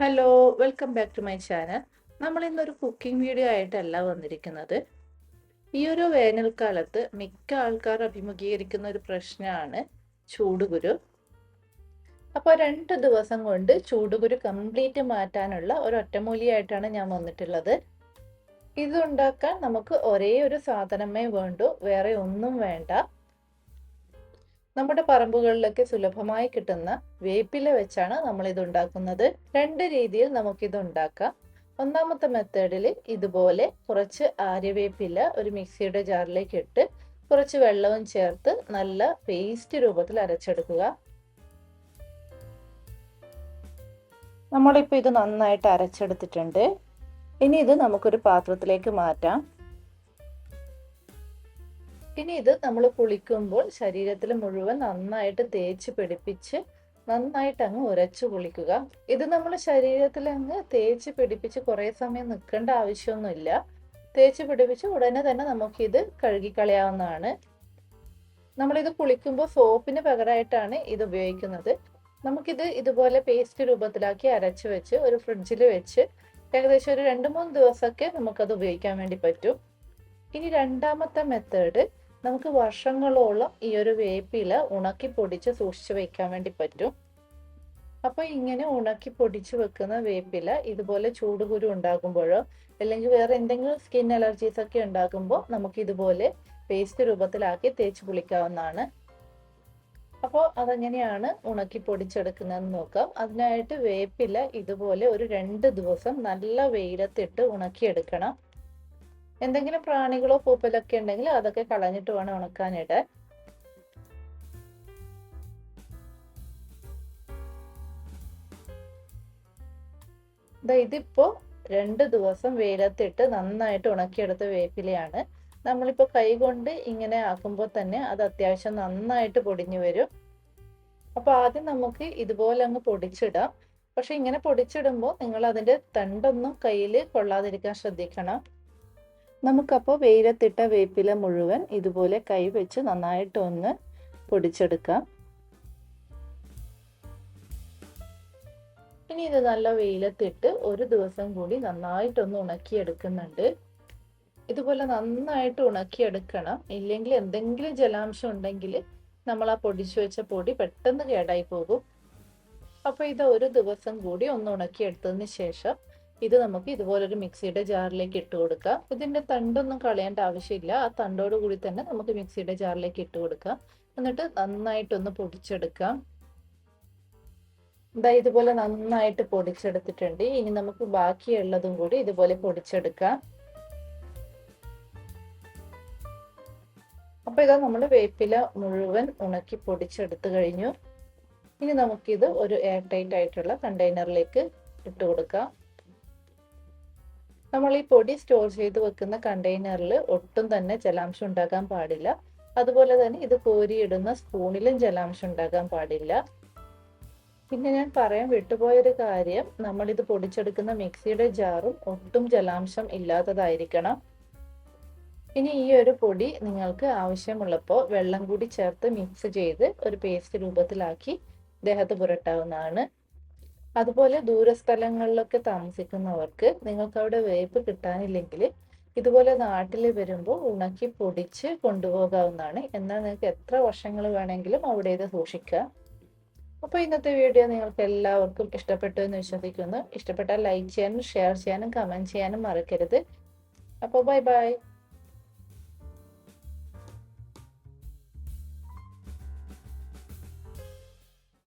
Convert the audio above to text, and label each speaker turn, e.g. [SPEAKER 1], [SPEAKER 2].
[SPEAKER 1] Hello welcome back to my channel നമ്മൾ ഇന്നൊരു cooking video ആയിട്ടല്ല വന്നിരിക്കുന്നത്. ഈ ഒരു വേനൽക്കാലത്ത് മിക്ക ആൾക്കാർ അഭിമുഖീകരിക്കുന്ന ഒരു പ്രശ്നമാണ് ചൂടുകുരു അപ്പോൾ രണ്ട് ദിവസം കൊണ്ട് ചൂടുകുരു കംപ്ലീറ്റ് മാറ്റാനുള്ള ഒരു ഒറ്റമൂലിയായിട്ടാണ് ഞാൻ വന്നിട്ടുള്ളത്. ഇതുണ്ടാക്കാൻ നമുക്ക് ഒരേ ഒരു സാധനമേ വേണ്ടൂ വേറെ ഒന്നും വേണ്ട. നമ്മുടെ പറമ്പുകളിലൊക്കെ സുലഭമായി കിട്ടുന്ന വേപ്പില വെച്ചാണ് നമ്മൾ ഇത് ഉണ്ടാക്കുന്നത് രണ്ട് രീതിയിൽ നമുക്കിത് ഉണ്ടാക്കാം ഒന്നാമത്തെ മെത്തേഡിൽ ഇതുപോലെ കുറച്ച് ആര്യവേപ്പില ഒരു മിക്സിയുടെ ജാറിലേക്ക് ഇട്ട് കുറച്ച് വെള്ളവും ചേർത്ത് നല്ല പേസ്റ്റ് രൂപത്തിൽ അരച്ചെടുക്കുക. നമ്മളിപ്പോൾ ഇത് നന്നായിട്ട് അരച്ചെടുത്തിട്ടുണ്ട്. ഇനി ഇത് നമുക്കൊരു പാത്രത്തിലേക്ക് മാറ്റാം. ഇനി ഇത് നമ്മൾ കുളിക്കുമ്പോൾ ശരീരത്തിൽ മുഴുവൻ നന്നായിട്ട് തേച്ച് പിടിപ്പിച്ച് നന്നായിട്ട് അങ്ങ് ഉരച്ചു കുളിക്കുക. ഇത് നമ്മൾ ശരീരത്തിൽ അങ്ങ് തേച്ച് പിടിപ്പിച്ച് കുറേ സമയം നിൽക്കേണ്ട ആവശ്യമൊന്നുമില്ല. തേച്ച് പിടിപ്പിച്ച് ഉടനെ തന്നെ നമുക്കിത് കഴുകിക്കളയാവുന്നതാണ്. നമ്മളിത് കുളിക്കുമ്പോൾ സോപ്പിന് പകരമായിട്ടാണ് ഇത് ഉപയോഗിക്കുന്നത്. നമുക്കിത് ഇതുപോലെ പേസ്റ്റ് രൂപത്തിലാക്കി അരച്ച് വെച്ച് ഒരു ഫ്രിഡ്ജിൽ വെച്ച് ഏകദേശം ഒരു രണ്ട് മൂന്ന് ദിവസമൊക്കെ നമുക്കത് ഉപയോഗിക്കാൻ വേണ്ടി പറ്റും. ഇനി രണ്ടാമത്തെ മെത്തേഡ് നമുക്ക് വർഷങ്ങളോളം ഈ ഒരു വേപ്പില ഉണക്കി പൊടിച്ച് സൂക്ഷിച്ചു വെക്കാൻ വേണ്ടി പറ്റും. അപ്പൊ ഇങ്ങനെ ഉണക്കി പൊടിച്ച് വെക്കുന്ന വേപ്പില ഇതുപോലെ ചൂടുകുരു ഉണ്ടാകുമ്പോഴോ അല്ലെങ്കിൽ വേറെ എന്തെങ്കിലും സ്കിൻ അലർജീസ് ഒക്കെ ഉണ്ടാകുമ്പോൾ നമുക്ക് ഇതുപോലെ പേസ്റ്റ് രൂപത്തിലാക്കി തേച്ച് കുളിക്കാവുന്നതാണ്. അപ്പോൾ അതെങ്ങനെയാണ് ഉണക്കി പൊടിച്ചെടുക്കുന്നതെന്ന് നോക്കാം. അതിനായിട്ട് വേപ്പില ഇതുപോലെ ഒരു രണ്ട് ദിവസം നല്ല വെയിലത്തിട്ട് ഉണക്കിയെടുക്കണം. എന്തെങ്കിലും പ്രാണികളോ പൂപ്പലൊക്കെ ഉണ്ടെങ്കിൽ അതൊക്കെ കളഞ്ഞിട്ട് വേണം ഉണക്കാനായിട്ട്. ഇതിപ്പോ രണ്ട് ദിവസം വെയിലത്തിട്ട് നന്നായിട്ട് ഉണക്കിയെടുത്ത വേപ്പിലയാണ്. നമ്മളിപ്പോ കൈ കൊണ്ട് ഇങ്ങനെ ആക്കുമ്പോൾ തന്നെ അത് അത്യാവശ്യം നന്നായിട്ട് പൊടിഞ്ഞു വരും. അപ്പൊ ആദ്യം നമുക്ക് ഇതുപോലെ അങ്ങ് പൊടിച്ചിടാം. പക്ഷെ ഇങ്ങനെ പൊടിച്ചിടുമ്പോൾ നിങ്ങൾ അതിന്റെ തണ്ടൊന്നും കയ്യിൽ കൊള്ളാതിരിക്കാൻ ശ്രദ്ധിക്കണം. നമുക്കപ്പോൾ വെയിലത്തിട്ട വേപ്പില മുഴുവൻ ഇതുപോലെ കൈ വെച്ച് നന്നായിട്ട് ഒന്ന് പൊടിച്ചെടുക്കാം. ഇനി ഇത് നല്ല വെയിലത്തിട്ട് ഒരു ദിവസം കൂടി നന്നായിട്ടൊന്ന് ഉണക്കിയെടുക്കുന്നുണ്ട്. ഇതുപോലെ നന്നായിട്ട് ഉണക്കിയെടുക്കണം. ഇല്ലെങ്കിൽ എന്തെങ്കിലും ജലാംശം ഉണ്ടെങ്കിൽ നമ്മൾ ആ പൊടിച്ചു വെച്ച പൊടി പെട്ടെന്ന് കേടായി പോകും. അപ്പോൾ ഇത് ഒരു ദിവസം കൂടി ഒന്ന് ഉണക്കിയെടുത്തതിന് ശേഷം ഇത് നമുക്ക് ഇതുപോലൊരു മിക്സിയുടെ ജാറിലേക്ക് ഇട്ട് കൊടുക്കാം. ഇതിന്റെ തണ്ടൊന്നും കളയേണ്ട ആവശ്യമില്ല. ആ തണ്ടോട് കൂടി തന്നെ നമുക്ക് മിക്സിയുടെ ജാറിലേക്ക് ഇട്ട് കൊടുക്കാം. എന്നിട്ട് നന്നായിട്ടൊന്ന് പൊടിച്ചെടുക്കാം. ഇതാ ഇതുപോലെ നന്നായിട്ട് പൊടിച്ചെടുത്തിട്ടുണ്ട്. ഇനി നമുക്ക് ബാക്കിയുള്ളതും കൂടി ഇതുപോലെ പൊടിച്ചെടുക്കാം. അപ്പൊ ഇതാ നമ്മൾ വേപ്പില മുഴുവൻ ഉണക്കി പൊടിച്ചെടുത്ത് കഴിഞ്ഞു. ഇനി നമുക്കിത് ഒരു എയർ ടൈറ്റ് ആയിട്ടുള്ള കണ്ടെയ്നറിലേക്ക് ഇട്ട് കൊടുക്കാം. നമ്മൾ ഈ പൊടി സ്റ്റോർ ചെയ്ത് വെക്കുന്ന കണ്ടെയ്നറിൽ ഒട്ടും തന്നെ ജലാംശം ഉണ്ടാകാൻ പാടില്ല. അതുപോലെ തന്നെ ഇത് കോരിയിടുന്ന സ്പൂണിലും ജലാംശം ഉണ്ടാകാൻ പാടില്ല. പിന്നെ ഞാൻ പറയാൻ വിട്ടുപോയൊരു കാര്യം നമ്മൾ ഇത് പൊടിച്ചെടുക്കുന്ന മിക്സിയുടെ ജാറും ഒട്ടും ജലാംശം ഇല്ലാത്തതായിരിക്കണം. ഇനി ഈ ഒരു പൊടി നിങ്ങൾക്ക് ആവശ്യമുള്ളപ്പോൾ വെള്ളം കൂടി ചേർത്ത് മിക്സ് ചെയ്ത് ഒരു പേസ്റ്റ് രൂപത്തിലാക്കി ദേഹത്ത് പുരട്ടാവുന്നതാണ്. അതുപോലെ ദൂരസ്ഥലങ്ങളിലൊക്കെ താമസിക്കുന്നവർക്ക് നിങ്ങൾക്ക് അവിടെ വേപ്പ് കിട്ടാനില്ലെങ്കിൽ ഇതുപോലെ നാട്ടിൽ വരുമ്പോൾ ഉണക്കി പൊടിച്ച് കൊണ്ടുപോകാവുന്നതാണ്. എന്നാൽ നിങ്ങൾക്ക് എത്ര വർഷങ്ങൾ വേണമെങ്കിലും അവിടെ ഇത് സൂക്ഷിക്കാം. അപ്പോൾ ഇന്നത്തെ വീഡിയോ നിങ്ങൾക്ക് എല്ലാവർക്കും ഇഷ്ടപ്പെട്ടു എന്ന് വിശ്വസിക്കുന്നു. ഇഷ്ടപ്പെട്ടാൽ ലൈക്ക് ചെയ്യാനും ഷെയർ ചെയ്യാനും കമന്റ് ചെയ്യാനും മറക്കരുത്. അപ്പോൾ ബൈ ബൈ.